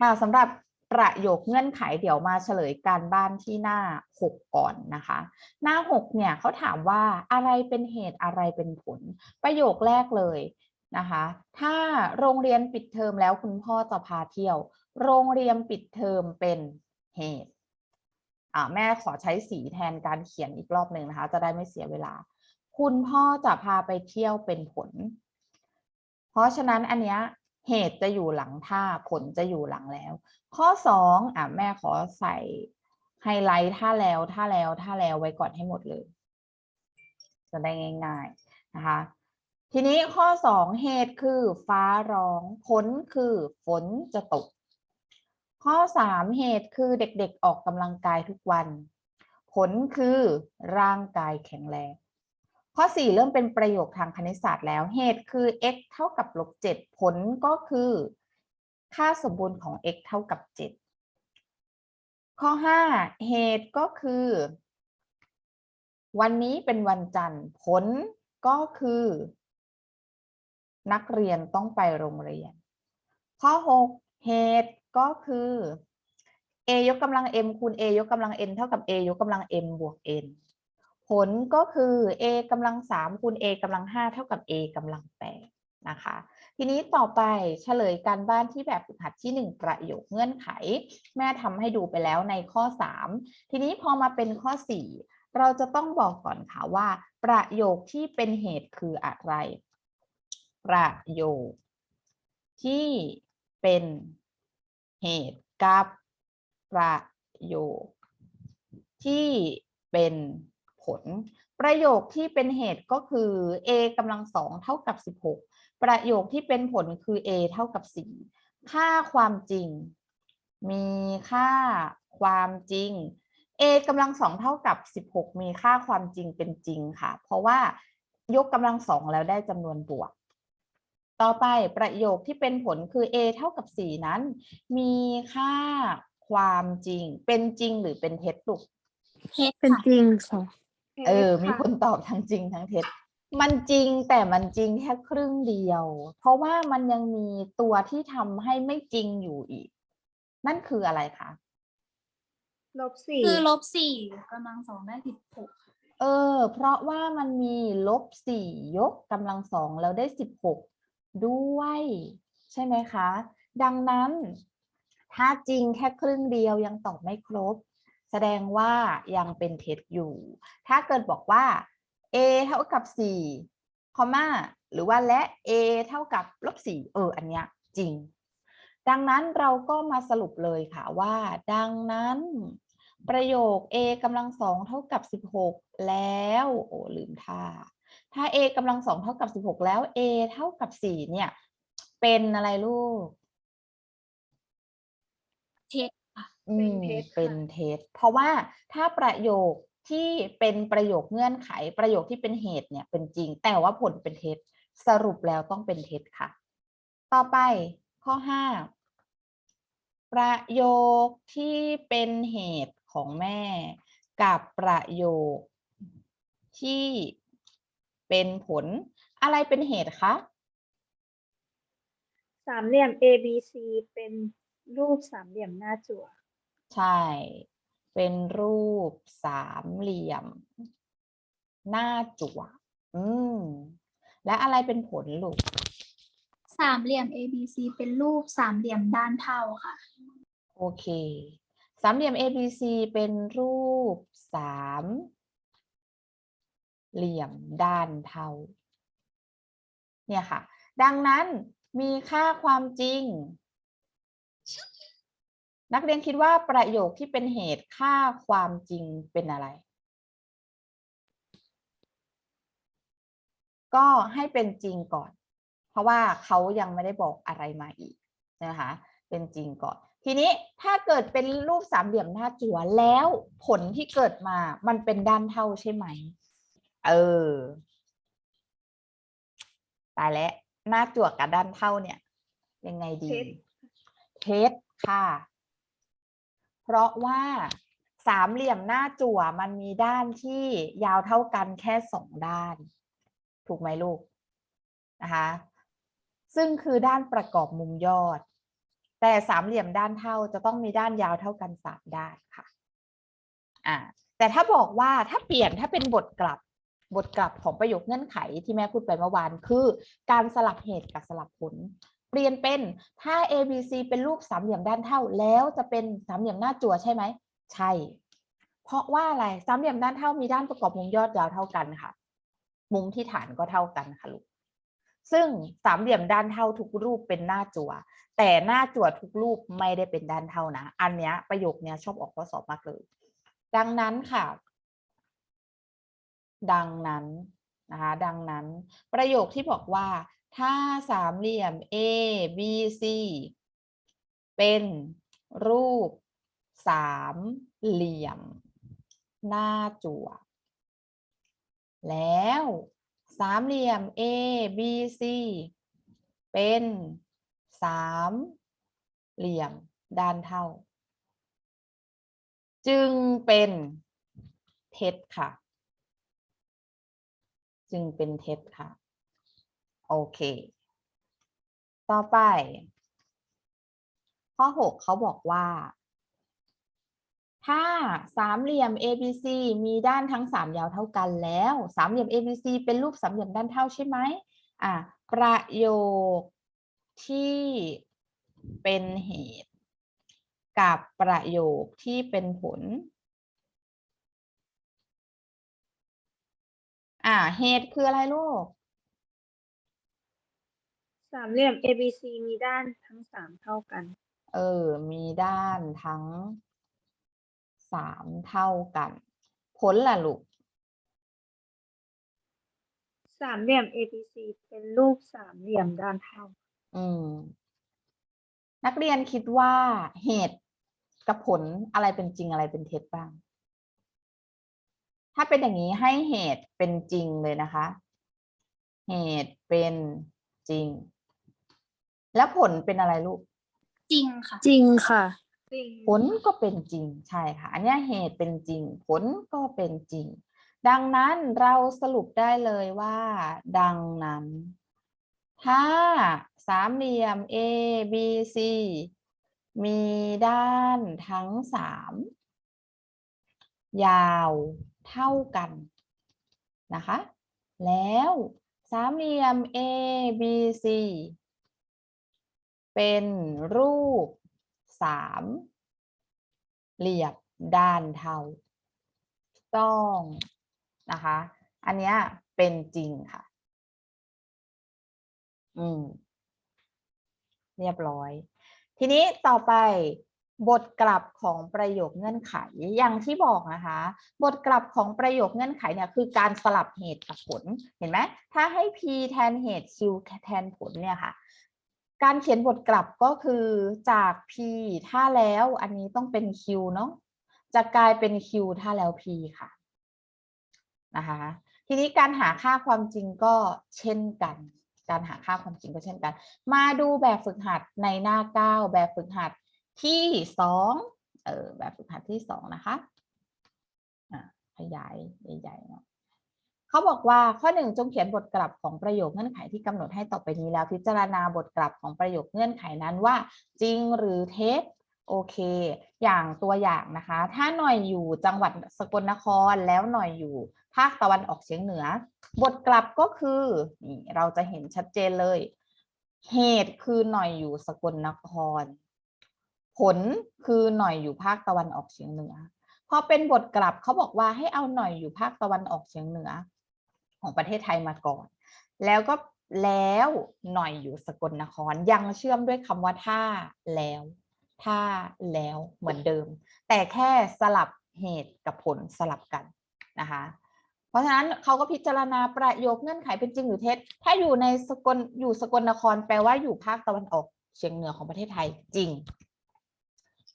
ค่ะสำหรับประโยคเงื่อนไขเดี๋ยวมาเฉลยการบ้านที่หน้า 6 ก่อนนะคะ หน้า 6 เนี่ยเขาถามว่าอะไรเป็นเหตุอะไรเป็นผล ประโยคแรกเลยนะคะ ถ้าโรงเรียนปิดเทอมแล้วคุณพ่อจะพาเที่ยว โรงเรียนปิดเทอมเป็นเหตุแม่ขอใช้สีแทนการเขียนอีกรอบหนึ่งนะคะ จะได้ไม่เสียเวลา คุณพ่อจะพาไปเที่ยวเป็นผล เพราะฉะนั้นอันเนี้ย เหตุจะอยู่หลังท่าผลจะอยู่หลังแล้ว ข้อสองอะแม่ขอใส่ไฮไลท์ท่าแล้วท่าแล้วท่าแล้วไว้ก่อนให้หมดเลย จะได้ง่ายๆนะคะทีนี้ข้อสองเหตุคือฟ้าร้องผลคือฝนจะตก ข้อสามเหตุคือเด็กๆออกกำลังกายทุกวัน ผลคือร่างกายแข็งแรง ข้อ 4 เริ่มเป็นประโยคทางคณิตศาสตร์แล้วเหตุคือ x เท่ากับลบ7ผลก็คือ ค่าสมบูรณ์ของ x เท่ากับ 7 ข้อ 5 เหตุก็คือ วันนี้เป็นวันจันทร์ผลก็คือ นักเรียนต้องไปโรงเรียน ข้อ 6 เหตุก็คือ a ยกกำลัง m คูณ a ยกกำลัง n เท่ากับ a ยกกำลัง m บวก n ผลก็คือ a กำลัง3คูณ a กำลัง5เท่ากับ a กำลัง8นะคะ ทีนี้ต่อไปเฉลยการบ้านที่แบบฝึกหัดที่ 1 ประโยคเงื่อนไข แม่ทำให้ดูไปแล้วในข้อ 3 ทีนี้พอมาเป็นข้อ 4 เราจะต้องบอกก่อนค่ะว่า ประโยคที่เป็นเหตุคืออะไร ประโยคที่เป็นเหตุกับประโยคที่เป็น ล ประโยคที่เป็นเหตุก็คือ a กำลังสองเท่ากับ 16 ประโยคที่เป็นผลคือ a เท่ากับ 4 ค่าความจริง มีค่าความจริง a กำลังสองเท่ากับ 16 มีค่าความจริงเป็นจริงค่ะ เพราะว่ายกกำลังสองแล้วได้จำนวนบวก ต่อไปประโยคที่เป็นผลคือ a เท่ากับ 4 นั้น มีค่าความจริง เป็นจริงหรือเป็นเท็จลูก เท็จเป็นจริงค่ะ เออ มีคนตอบทั้งจริงทั้งเท็จ มันจริงแต่มันจริงแค่ครึ่งเดียว เพราะว่ามันยังมีตัวที่ทำให้ไม่จริงอยู่อีก นั่นคืออะไรคะ ลบสี่คือลบสี่กำลังสองได้สิบหกเออ เพราะว่ามันมีลบสี่ยกกำลังสองแล้วได้สิบหกด้วย ใช่ไหมคะ ดังนั้น ถ้าจริงแค่ครึ่งเดียวยังตอบไม่ครบ แสดงว่ายังเป็นเท็จอยู่ ถ้าเกิดบอกว่า a เท่ากับ4คอมมาหรือว่าและ a เท่ากับลบ4เออ อันเนี้ยจริง ดังนั้นเราก็มาสรุปเลยค่ะว่า ดังนั้น ประโยค a กำลังสองเท่ากับ 16 แล้ว โอ้ลืมท่า ถ้า a กำลังสองเท่ากับ 16 แล้ว a เท่ากับ4เนี่ย เป็นอะไรลูก เท็จ อื เป็นมเท็จเป็นค่ะเท็จเพราะว่าถ้าประโยคที่เป็นประโยคเงื่อนไข ประโยคที่เป็นเหตุเนี่ยเป็นจริง แต่ว่าผลเป็นเท็จสรุปแล้วต้องเป็นเท็จค่ะ ต่อไปข้อห้าประโยคที่เป็นเหตุของแม่ กับประโยคที่เป็นผลอะไรเป็นเหตุคะสามเหลี่ยม A B C เป็นรูปสามเหลี่ยมหน้าจั่ว ใช่ เป็นรูปสามเหลี่ยม หน้าจั่วอืม และอะไรเป็นผลลูก สามเหลี่ยม ABC เป็นรูปสามเหลี่ยมด้านเท่าค่ะ โอเค สามเหลี่ยม ABC เป็นรูปสามเหลี่ยมด้านเท่า เนี่ยค่ะ ดังนั้นมีค่าความจริง นักเรียนคิดว่าประโยคที่เป็นเหตุค่าความจริงเป็นอะไร ก็ให้เป็นจริงก่อน เพราะว่าเขายังไม่ได้บอกอะไรมาอีกนะคะเป็นจริงก่อน ทีนี้ถ้าเกิดเป็นรูปสามเหลี่ยมหน้าจั่วแล้วผลที่เกิดมามันเป็นด้านเท่าใช่ไหม เออตายแล้วหน้าจั่วกับด้านเท่าเนี่ย ยังไงดีเท็จเท็จค่ะ เพราะว่าสามเหลี่ยมหน้าจั่วมันมีด้านที่ยาวเท่ากันแค่สองด้าน ถูกไหมลูกนะคะซึ่งคือด้านประกอบมุมยอด แต่สามเหลี่ยมด้านเท่าจะต้องมีด้านยาวเท่ากันสามด้านค่ะอ่าแต่ถ้าบอกว่าถ้าเปลี่ยนถ้าเป็นบทกลับบทกลับของประโยคเงื่อนไขที่แม่พูดไปเมื่อวานคือ การสลับเหตุกับสลับผล เปลี่ยนเป็นถ้า A B C เป็นรูปสามเหลี่ยมด้านเท่า แล้วจะเป็นสามเหลี่ยมหน้าจั่วใช่ไหมใช่ เพราะว่าอะไรสามเหลี่ยมด้านเท่ามีด้านประกอบมุมยอดยาวเท่ากันค่ะ มุมที่ฐานก็เท่ากันค่ะลูกซึ่งสามเหลี่ยมด้านเท่าทุกรูปเป็นหน้าจั่ว แต่หน้าจั่วทุกรูปไม่ได้เป็นด้านเท่านะ อันเนี้ยประโยคเนี้ยชอบออกข้อสอบมากเลย ดังนั้นค่ะ ดังนั้นนะคะดังนั้นประโยคที่บอกว่า ถ้าสามเหลี่ยม A B C เป็นรูปสามเหลี่ยม หน้าจั่ว แล้วสามเหลี่ยม A B C เป็นสามเหลี่ยมด้านเท่า จึงเป็นเท็จค่ะ จึงเป็นเท็จค่ะ โอเค ต่อไป ข้อ 6 เขาบอกว่า ถ้าสามเหลี่ยม ABC มีด้านทั้งสามยาวเท่ากันแล้ว สามเหลี่ยม ABC เป็นรูปสามเหลี่ยมด้านเท่าใช่ไหมอะประโยคที่เป็นเหตุ กับประโยคที่เป็นผลอ่าเหตุคืออะไรลูก สามเหลี่ยม ABC มีด้านทั้งสามเท่ากัน เออ มีด้านทั้งสามเท่ากัน ผลล่ะลูก สามเหลี่ยม ABC เป็นรูปสามเหลี่ยมด้านเท่า อืม นักเรียนคิดว่าเหตุกับผลอะไรเป็นจริงอะไรเป็นเท็จบ้าง ถ้าเป็นอย่างนี้ให้เหตุเป็นจริงเลยนะคะ เหตุเป็นจริง แล้วผลเป็นอะไรลูก จริงค่ะ จริงค่ะ จริง ผลก็เป็นจริงใช่ค่ะ อันเนี้ยเหตุเป็นจริง ผลก็เป็นจริง ดังนั้นเราสรุปได้เลยว่า ดังนั้น ถ้าสามเหลี่ยม A B C มีด้านทั้งสามยาวเท่ากันนะคะ แล้วสามเหลี่ยม A B C เป็นรูปสามเหลี่ยมด้านเท่า ต้องนะคะ อันเนี้ยเป็นจริงค่ะ อืม เรียบร้อย ทีนี้ต่อไปบทกลับของประโยคเงื่อนไขอย่างที่บอกนะคะ บทกลับของประโยคเงื่อนไขเนี่ยคือการสลับเหตุกับผลเห็นไหมถ้าให้ p แทนเหตุ q แทนผลเนี่ยค่ะ การเขียนบทกลับก็คือจาก p ถ้าแล้วอันนี้ต้องเป็น q เนาะจะกลายเป็น q ถ้าแล้ว p ค่ะนะคะทีนี้การหาค่าความจริงก็เช่นกัน การหาค่าความจริงก็เช่นกัน มาดูแบบฝึกหัดในหน้า 9 แบบฝึกหัดที่2เออแบบฝึกหัดที่ 2 นะคะอะขยายใหญ่ๆเนาะ เขาบอกว่าข้อ1จงเขียนบทกลับของประโยคเงื่อนไขที่กำหนดให้ต่อไปนี้แล้ว พิจารณาบทกลับของประโยคเงื่อนไขนั้นว่า จริงหรือเท็จโอเค อย่างตัวอย่างนะคะ ถ้าหน่อยอยู่จังหวัดสกลนครแล้วหน่อยอยู่ภาคตะวันออกเฉียงเหนือ บทกลับก็คือนี่เราจะเห็นชัดเจนเลย เหตุคือหน่อยอยู่สกลนคร ผลคือหน่อยอยู่ภาคตะวันออกเฉียงเหนือพอเป็นบทกลับเขาบอกว่าให้เอาหน่อยอยู่ภาคตะวันออกเฉียงเหนือ ของประเทศไทยมาก่อน แล้วก็แล้วหน่อยอยู่สกลนครยังเชื่อมด้วยคำว่าถ้าแล้วถ้าแล้วเหมือนเดิม แต่แค่สลับเหตุกับผลสลับกันนะคะเพราะฉะนั้นเขาก็พิจารณาประโยคเงื่อนไขเป็นจริงหรือเท็จ ถ้าอยู่ในสกลอยู่สกลนครแปลว่าอยู่ภาคตะวันออกเฉียงเหนือของประเทศไทยจริง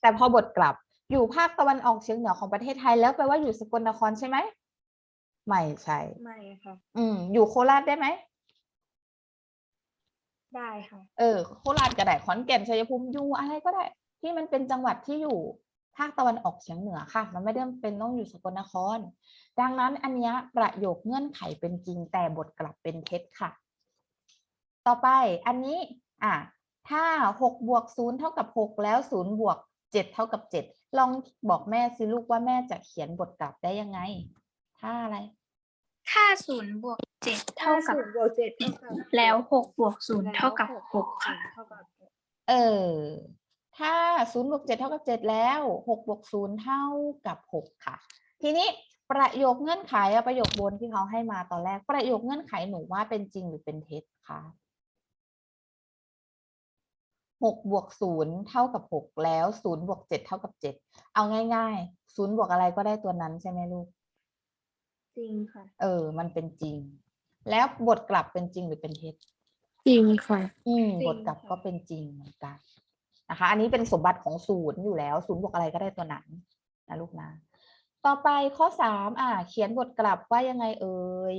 แต่พอบทกลับอยู่ภาคตะวันออกเฉียงเหนือของประเทศไทยแล้วแปลว่าอยู่สกลนครใช่ไหม ไม่ใช่ ไม่ค่ะ อืม อยู่โคราชได้ไหม ได้ค่ะ เออ โคราชก็ได้ขอนแก่นชัยภูมิอยู่อะไรก็ได้ ที่มันเป็นจังหวัดที่อยู่ภาคตะวันออกเฉียงเหนือค่ะ มันไม่ได้เป็นต้องอยู่สกลนคร ดังนั้นอันเนี้ยประโยคเงื่อนไขเป็นจริงแต่บทกลับเป็นเท็จค่ะ ต่อไปอันนี้ อะ ถ้าหกบวกศูนย์เท่ากับหกแล้วศูนย์บวกเจ็ดเท่ากับเจ็ดลองบอกแม่สิลูกว่าแม่จะเขียนบทกลับได้ยังไง ถ้าอะไรถ้าศูนย์บวกเจ็ดเท่ากับศูนย์บวกเจ็ดเท่ากับแล้วหกบวกศูนย์เท่ากับหกค่ะ เท่ากับหกเออ ถ้าศูนย์บวกเจ็ดเท่ากับเจ็ดแล้วหกบวกศูนย์เท่ากับหกค่ะ ทีนี้ประโยคเงื่อนไขอะประโยคบนที่เขาให้มาตอนแรก ประโยคเงื่อนไขหนูว่าเป็นจริงหรือเป็นเท็จคะหกบวกศูนย์เท่ากับหกแล้วศูนย์บวกเจ็ดเท่ากับเจ็ดเอาง่ายๆศูนย์บวกอะไรก็ได้ตัวนั้นใช่ไหมลูก จริงค่ะ เออ มันเป็นจริง แล้วบทกลับเป็นจริงหรือเป็นเท็จจริงค่ะ อืมจริง บทกลับค่ะก็เป็นจริงเหมือนกันนะคะ อันนี้เป็นสมบัติของศูนย์อยู่แล้ว ศูนย์บวกอะไรก็ได้ตัวนั้นนะลูกนะต่อไปข้อสามอ่า เขียนบทกลับว่ายังไงเอ่ย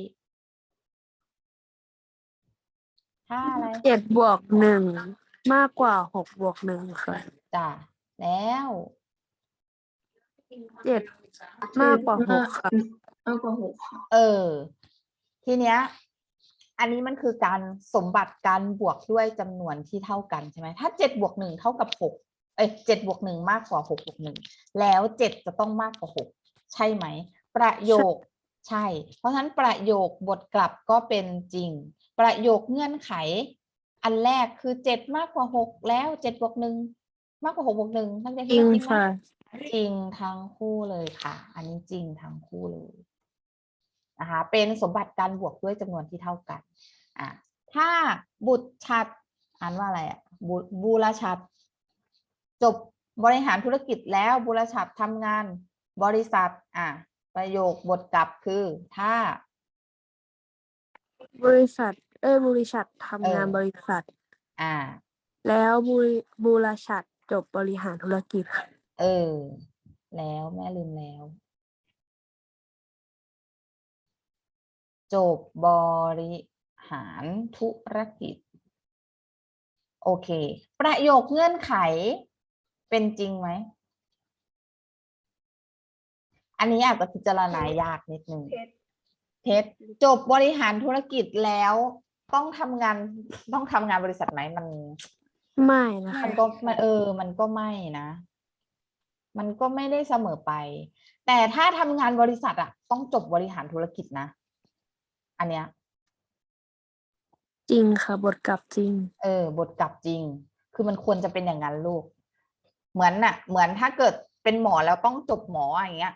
ถ้าอะไร เจ็ดบวกหนึ่งมากกว่าหกบวกหนึ่งค่ะจ้ะแล้ว เจ็ดมากกว่าหกค่ะ มากกว่าหกค่ะเออ ทีเนี้ย อันนี้มันคือการสมบัติการบวกด้วยจำนวนที่เท่ากันใช่ไหมถ้าเจ็ดบวกหนึ่งเท่ากับหกเอ้ยเจ็ดบวกหนึ่งมากกว่าหกบวกหนึ่งแล้วเจ็ดจะต้องมากกว่าหกใช่ไหม ประโยคใช่ เพราะฉะนั้นประโยคบทกลับก็เป็นจริง ประโยคเงื่อนไข อันแรกคือเจ็ดมากกว่าหกแล้วเจ็ดบวกหนึ่งมากกว่าหกบวกหนึ่งนักเรียนจคิดริงว่าจริงไหมค่ะ จริงทั้งคู่เลยค่ะ อันนี้จริงทั้งคู่เลย นะคะเป็นสมบัติการบวกด้วยจำนวนที่เท่ากันอะถ้าบุตรชัดอ่านว่าอะไรอะบุบูรชัด จบบริหารธุรกิจแล้วบุรชัดทำงานบริษัท อะประโยคบทกลับคือ ถ้า บริษัท เอ้ยบริษัททำงานเออบริษัท อ่า แล้วบุริบูรชัดจบบริหารธุรกิจค่ะเออ แล้วแม่ลืมแล้ว จบบริหารธุรกิจ โอเค ประโยคเงื่อนไขเป็นจริงไหม อันนี้อาจจะพิจารณายากนิดนึงเท็จเท็จจบบริหารธุรกิจแล้วต้องทำงานต้องทำงานบริษัทไหมมัน ไม่นะคะมันก็มันเออ มันก็ไม่นะ มันก็ไม่ได้เสมอไป แต่ถ้าทำงานบริษัทอะต้องจบบริหารธุรกิจนะ อันเนี้ย จริงค่ะ บทกลับจริง เออบทกลับจริง คือมันควรจะเป็นอย่างนั้นลูก เหมือนน่ะ เหมือนถ้าเกิดเป็นหมอแล้วต้องจบหมออย่างเงี้ย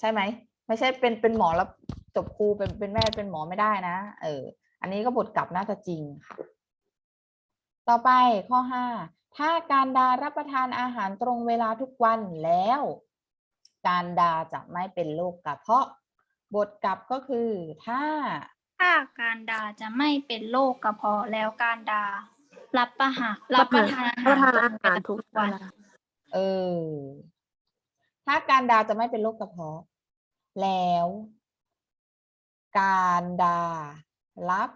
ใช่ไหม ไม่ใช่เป็นเป็นหมอแล้วจบครูเป็นเป็นแม่เป็นหมอไม่ได้นะ เออ อันนี้ก็บทกลับน่าจะจริงค่ะ ต่อไปข้อห้า ถ้าการดารับประทานอาหารตรงเวลาทุกวันแล้ว การดาจะไม่เป็นโรคกระเพาะ บทกลับก็คือถ้า ถ้าการดาจะไม่เป็นโรคกระเพาะแล้วการดารับประหารรับประทานอารับประหาทารนอาหารตทุรงกเวลาวันทุกวัน เออ ถ้าการดาจะไม่เป็นโรคกระเพาะ แล้ว การดารับ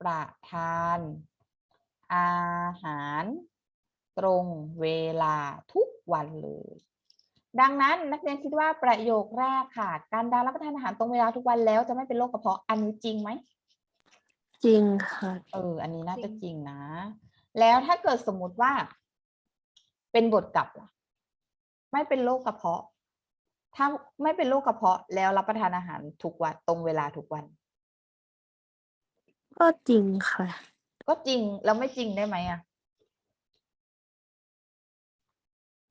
ประทาน อาหาร ตรงเวลาทุกวันเลย ดังนั้นนักเรียนคิดว่าประโยคแรกค่ะ การดารับประทานอาหารตรงเวลาทุกวันแล้วจะไม่เป็นโรคกระเพาะอันนี้จริงไหมจริงค่ะ เออ อันนี้น่าจะจริงจริงนะ แล้วถ้าเกิดสมมุติว่า เป็นบทกลับล่ะ ไม่เป็นโรคกระเพาะ ถ้าไม่เป็นโรคกระเพาะแล้วรับประทานอาหารทุกวันตรงเวลาทุกวัน ก็จริงค่ะ ก็จริงแล้วไม่จริงได้ไหมอะ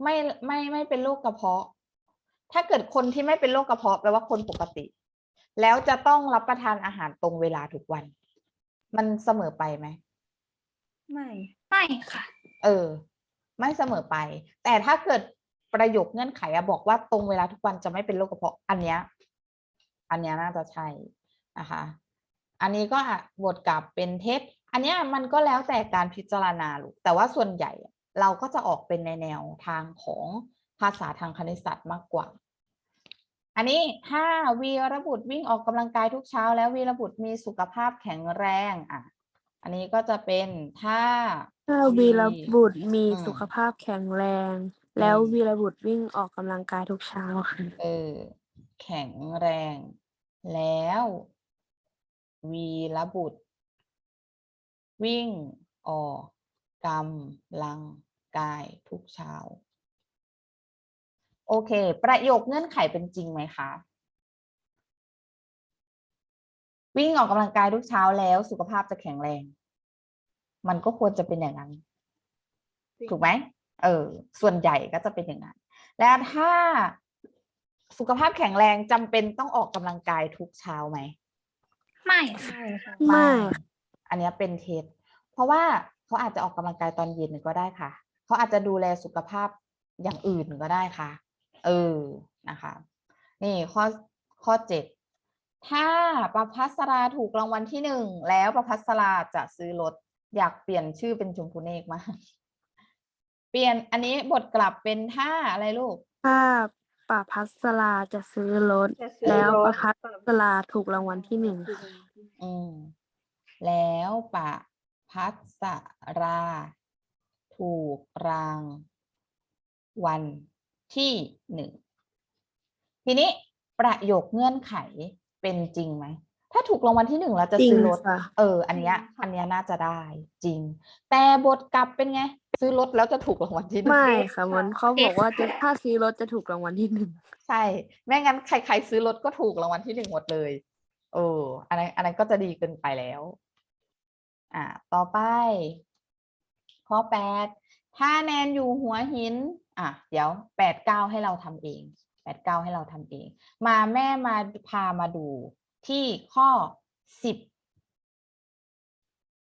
ไม่ไม่ไม่เป็นโรคกระเพาะ ถ้าเกิดคนที่ไม่เป็นโรคกระเพาะแปลว่าคนปกติ แล้วจะต้องรับประทานอาหารตรงเวลาทุกวัน มันเสมอไปไหม ไม่ไม่ค่ะ เออ ไม่เสมอไป แต่ถ้าเกิดประโยคเงื่อนไขอะบอกว่าตรงเวลาทุกวันจะไม่เป็นโรคกระเพาะ อันเนี้ย อันเนี้ยน่าจะใช่นะคะ อันนี้ก็อะบทกลับเป็นเท็จ อันเนี้ยมันก็แล้วแต่การพิจารณาลูกแต่ว่าส่วนใหญ่อะ เราก็จะออกเป็นในแนวทางของภาษาทางคณิตศาสตร์มากกว่า อันนี้ถ้าวีรบุตรวิ่งออกกำลังกายทุกเช้า แล้ววีรบุตรมีสุขภาพแข็งแรงอะอันนี้ก็จะเป็นถ้าถ้าวีรบุตรมีอืมสุขภาพแข็งแรง แล้วอืมวีรบุตรวิ่งออกกำลังกายทุกเช้าค่ะเออแข็งแรง แล้ววีรบุตร วิ่งออก กำลังกายทุกเช้า โอเค ประโยคเงื่อนไขเป็นจริงไหมคะ วิ่งออกกำลังกายทุกเช้าแล้วสุขภาพจะแข็งแรง มันก็ควรจะเป็นอย่างนั้น ถูกไหมเออ ส่วนใหญ่ก็จะเป็นอย่างนั้น แล้วถ้าสุขภาพแข็งแรงจำเป็นต้องออกกำลังกายทุกเช้าไหม ไม่ค่ะใช่ค่ะไม่ อันเนี้ยเป็นเท็จเพราะว่า เขาอาจจะออกกำลังกายตอนเย็นก็ได้ค่ะ เขาอาจจะดูแลสุขภาพอย่างอื่นก็ได้ค่ะ เออนะคะ นี่ข้อข้อเจ็ดถ้าประพัสราถูกรางวัลที่หนึ่งแล้วประพัสราจะซื้อรถอยากเปลี่ยนชื่อเป็นชมพูเนกมากเปลี่ยนอันนี้บทกลับเป็นท่าอะไรลูกถ้าป่าพัสลาจะซื้อรถจะซื้อแล้วรปถระพัสลาถูกรางวัลที่หนึ่งอืมแล้วปะ พัสรา ถูกรางวัลที่หนึ่งทีนี้ประโยคเงื่อนไขเป็นจริงไหม ถ้าถูกรางวัลที่หนึ่งเราจะจริงซื้อรถค่ะเออ อันเนี้ย อันเนี้ยน่าจะได้จริง แต่บทกลับเป็นไง ซื้อรถแล้วจะถูกรางวัลที่หนึ่งไม่ค่ะเหมือนเขาบอกว่าจะถ้าซื้อรถจะถูกรางวัลที่หนึ่งใช่ไม่งั้นใครๆซื้อรถก็ถูกรางวัลที่หนึ่งหมดเลยโอ้อันนั้นอันนั้นก็จะดีเกินไปแล้ว อ่าต่อไป ข้อแปดถ้าแนนอยู่หัวหิน อะ เดี๋ยวแปดเก้าให้เราทำเองแปดเก้าให้เราทำเอง มาแม่มาพามาดูที่ข้อสิบ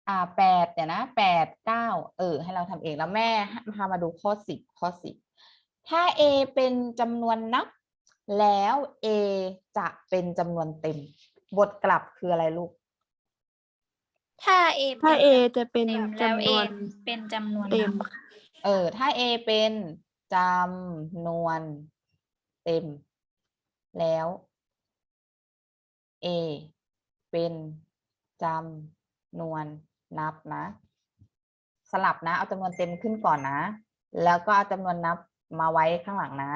อ่าแปดเดี๋ยวนะแปดเก้าเออ ให้เราทำเองแล้วแม่พามาดูข้อสิบข้อสิบถ้า a เป็นจำนวนนับ แล้ว a จะเป็นจำนวนเต็ม บทกลับคืออะไรลูก ถ้า A ถ้า A เป็นจะเป็นเต็มแล้ว จำน A วนเป็นจำนวนเต็มนับเออ ถ้า a เป็นจำนวนเต็ม แล้ว a เป็นจำนวนนับนะ สลับนะ เอาจำนวนเต็มขึ้นก่อนนะ แล้วก็เอาจำนวนนับมาไว้ข้างหลังนะ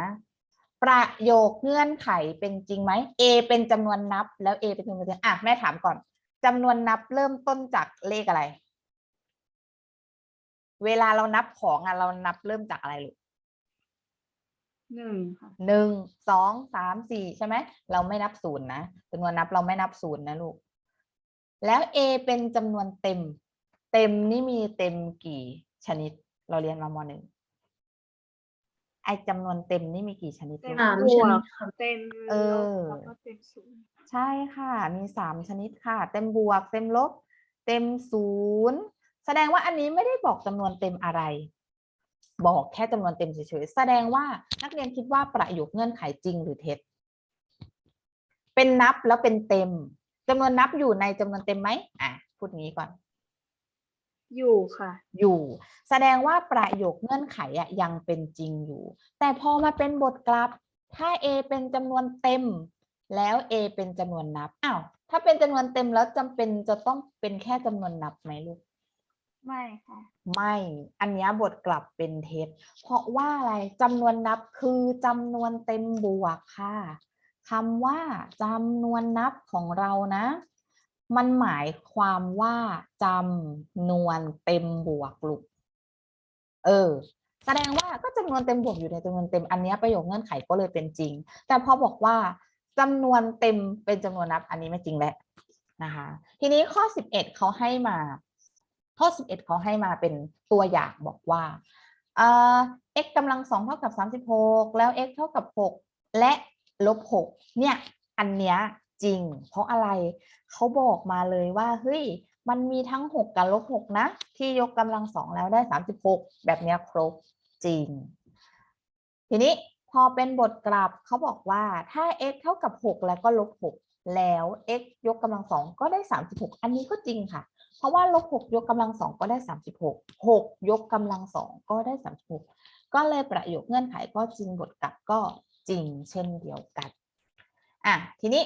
ประโยคเงื่อนไขเป็นจริงไหม a เป็นจำนวนนับ แล้ว a เป็นจำนวนเต็มอะแม่ถามก่อน จำนวนนับเริ่มต้นจากเลขอะไร เวลาเรานับของอะเรานับเริ่มจากอะไรลูกหนึ่งค่ะหนึ่งสองสามสี่ใช่ไหมเราไม่นับศูนย์นะจำนวนนับเราไม่นับศูนย์นะลูก แล้ว a เป็นจำนวนเต็ม เต็มนี่มีเต็มกี่ชนิด เราเรียนมามหนึ่ง ไอจำนวนเต็มนี่มีกี่ชนิดเต็มลูกสามบชวนิกดค่ะเต็มเอลอบแล้วก็เต็มศูนย์ใช่ค่ะ มีสามชนิดค่ะ เต็มบวก เต็มลบ เต็มศูนย์แสดงว่าอันนี้ไม่ได้บอกจำนวนเต็มอะไร บอกแค่จำนวนเต็มเฉยๆแสดงว่านักเรียนคิดว่าประโยคเงื่อนไขจริงหรือเท็จ เป็นนับแล้วเป็นเต็มจำนวนนับอยู่ในจำนวนเต็มไหมอะพูดงี้ก่อน อยู่ค่ะ อยู่ แสดงว่าประโยคเงื่อนไขอะยังเป็นจริงอยู่ แต่พอมาเป็นบทกลับ ถ้า a เป็นจำนวนเต็ม แล้ว a เป็นจำนวนนับอ้าวถ้าเป็นจำนวนเต็มแล้วจำเป็นจะต้องเป็นแค่จำนวนนับไหมลูก ไม่ค่ะ ไม่ อันเนี้ยบทกลับเป็นเท็จ เพราะว่าอะไรจำนวนนับคือจำนวนเต็มบวกค่ะคำว่าจำนวนนับของเรานะ มันหมายความว่าจำนวนเต็มบวกลูกเออ แสดงว่าก็จำนวนเต็มบวกอยู่ในจำนวนเต็มอันนี้ประโยคเงื่อนไขก็เลยเป็นจริง แต่พอบอกว่าจำนวนเต็มเป็นจำนวนนับอันนี้ไม่จริงแหละนะคะ ทีนี้ข้อ 11เขาให้มา ข้อ 11เขาให้มาเป็นตัวอย่างบอกว่าเอ่อ x กำลังสองเท่ากับ36แล้ว x เท่ากับ6และลบ6เนี่ย อันเนี้ย จริง เพราะอะไรเขาบอกมาเลยว่าเฮ้ยมันมีทั้ง 6 กับลบ6นะ ที่ยกกำลังสองแล้วได้ 36 แบบนี้ครบจริง ทีนี้พอเป็นบทกลับเขาบอกว่าถ้า x เท่ากับ 6 แล้วก็ลบ6แล้ว x ยกกำลังสองก็ได้ 36 อันนี้ก็จริงค่ะ เพราะว่าลบ6ยกกำลังสองก็ได้ 36 6 ยกกำลังสองก็ได้ 36 ก็เลยประโยคเงื่อนไขก็จริงบทกลับก็จริงเช่นเดียวกันอะทีนี้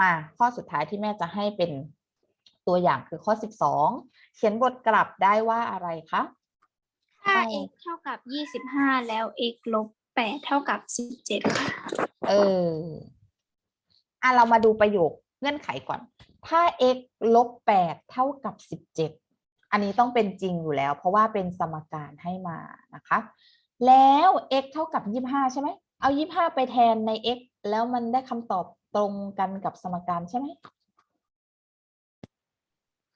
มาข้อสุดท้ายที่แม่จะให้เป็นตัวอย่างคือข้อ 12 เขียนบทกลับได้ว่าอะไรคะถ้าใช่ x เท่ากับ 25 แล้ว x ลบ 8 เท่ากับ 17 ค่ะ เออ อะ เรามาดูประโยคเงื่อนไขก่อน ถ้า x ลบ 8 เท่ากับ 17 อันนี้ต้องเป็นจริงอยู่แล้ว เพราะว่าเป็นสมการให้มานะคะ แล้ว x เท่ากับ 25 ใช่ไหม เอา 25 ไปแทนใน x แล้วมันได้คำตอบ ตรงกันกับสมการใช่ไหม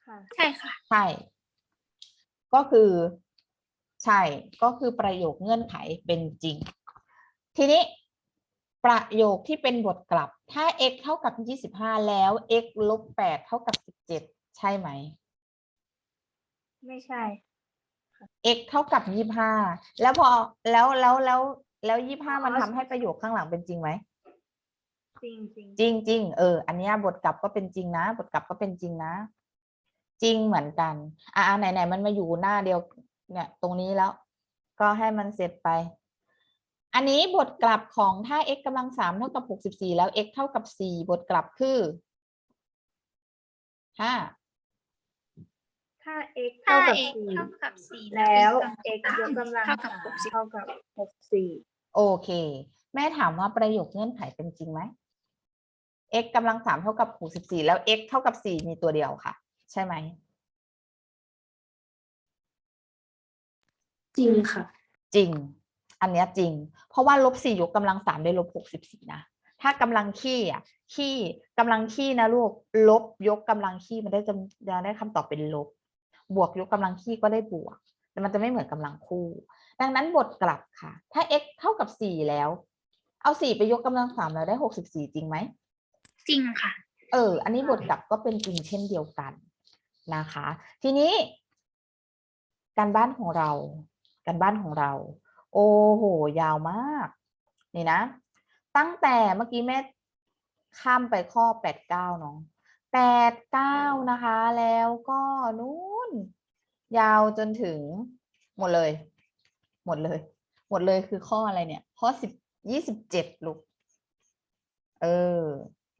ค่ะใช่ค่ะ ใช่ ก็คือใช่ ก็คือประโยคเงื่อนไขเป็นจริง ทีนี้ประโยคที่เป็นบทกลับ ถ้า x เท่ากับ 25 แล้ว x ลบ 8 เท่ากับ 17 ใช่ไหม ไม่ใช่ x เท่ากับ 25 แล้วพอแล้วแล้วแล้วแล้ว 25 มันทำให้ประโยคข้างหลังเป็นจริงไหม จริงจริงจริงจริงเออ อันเนี้ยบทกลับก็เป็นจริงนะ บทกลับก็เป็นจริงนะ จริงเหมือนกัน อ่าไหนไหนๆมันมาอยู่หน้าเดียว เนี่ย ตรงนี้แล้ว ก็ให้มันเสร็จไป อันนี้บทกลับของถ้า x กำลังสามเท่ากับหกสิบสี่แล้ว x เท่ากับสี่บทกลับคือห้าถ้า x ถ้าเท่ากับ x สี่เท่ากับสี่แล้ว x สามยกกำลังเท่ากับสามหกสิบเท่ากับหกสี่โอเค แม่ถามว่าประโยคเงื่อนไขเป็นจริงไหม x กำลังสามเท่ากับหกสิบสี่แล้ว x เท่ากับสี่มีตัวเดียวค่ะ ใช่ไหม จริงค่ะ จริง อันเนี้ยจริง เพราะว่าลบสี่ยกกำลังสามได้ลบหกสิบสี่นะ ถ้ากำลังขี้อะขี้กำลังขี้นะลูก ลบยกกำลังขี้มันได้จะจะได้คำตอบเป็นลบ บวกยกกำลังขี้ก็ได้บวก แต่มันจะไม่เหมือนกำลังคู่ ดังนั้นบทกลับค่ะ ถ้า x เท่ากับสี่แล้ว เอาสี่ไปยกกำลังสามแล้วได้หกสิบสี่จริงไหม จริงค่ะ เออ อันนี้บทกลับก็เป็นจริงเช่นเดียวกันนะคะ ทีนี้ การบ้านของเรา การบ้านของเรา โอ้โห ยาวมาก นี่นะ ตั้งแต่เมื่อกี้แม่ข้ามไปข้อแปดเก้าเนาะแปดเก้านะคะ แล้วก็นู้น ยาวจนถึง หมดเลย หมดเลย หมดเลยคือข้ออะไรเนี่ย ข้อสิบยี่สิบเจ็ดลูกเออ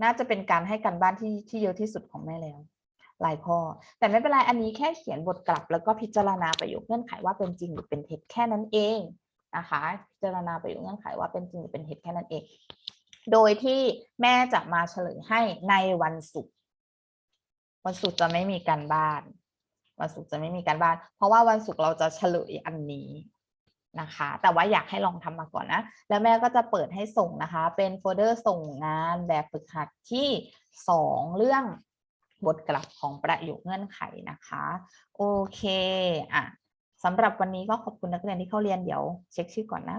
น่าจะเป็นการให้การบ้านที่ที่เยอะที่สุดของแม่แล้วหลายข้อ แต่ไม่เป็นไร อันนี้แค่เขียนบทกลับ แล้วก็พิจารณาประโยคเงื่อนไขว่าเป็นจริงหรือเป็นเท็จแค่นั้นเองนะคะพิจารณาประโยคเงื่อนไขว่าเป็นจริงหรือเป็นเท็จแค่นั้นเอง โดยที่แม่จะมาเฉลยให้ในวันศุกร์วันศุกร์จะไม่มีการบ้าน วันศุกร์จะไม่มีการบ้าน เพราะว่าวันศุกร์เราจะเฉลยอันนี้ นะคะ แต่ว่าอยากให้ลองทำมาก่อนนะ แล้วแม่ก็จะเปิดให้ส่งนะคะ เป็นโฟลเดอร์ส่งงานแบบฝึกหัดที่สองเรื่องบทกลับของประโยคเงื่อนไขนะคะ โอเคอะสำหรับวันนี้ก็ขอบคุณนักเรียนที่เข้าเรียนเดี๋ยวเช็คชื่อก่อนนะ